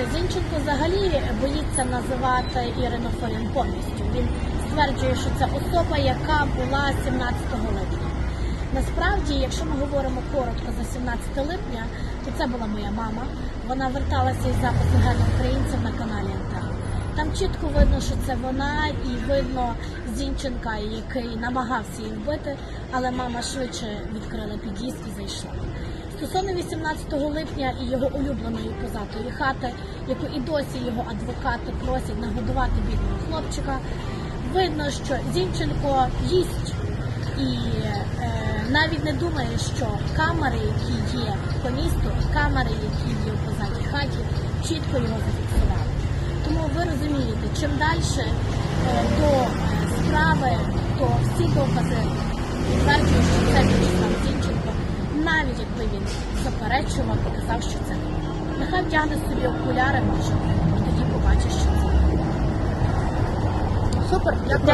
Дивіться, Зінченко взагалі боїться називати Ірину Фаріон повністю. Він стверджує, що це особа, яка була 17 липня. Насправді, якщо ми говоримо коротко за 17 липня, то це була моя мама. Вона верталася із запису гарних українців на чітко видно, що це вона, і видно Зінченка, який намагався її вбити, але мама швидше відкрила під'їзд і зайшла. Стосовно 18 липня і його улюбленої позатої хати, яку і досі його адвокати просять нагодувати бідного хлопчика, видно, що Зінченко їсть і е, навіть не думає, що камери, які є по місту, камери, які є в позатій хаті, чітко його зафіксували. Тому ви розумієте, чим далі е, до е, справи, то всі докази підтверджують, що це В'ячеслав Зінченко, навіть якби він заперечував і казав, що це не. Нехай вдягне собі окуляри, може, і тоді побачиш, що це. Супер, дякую.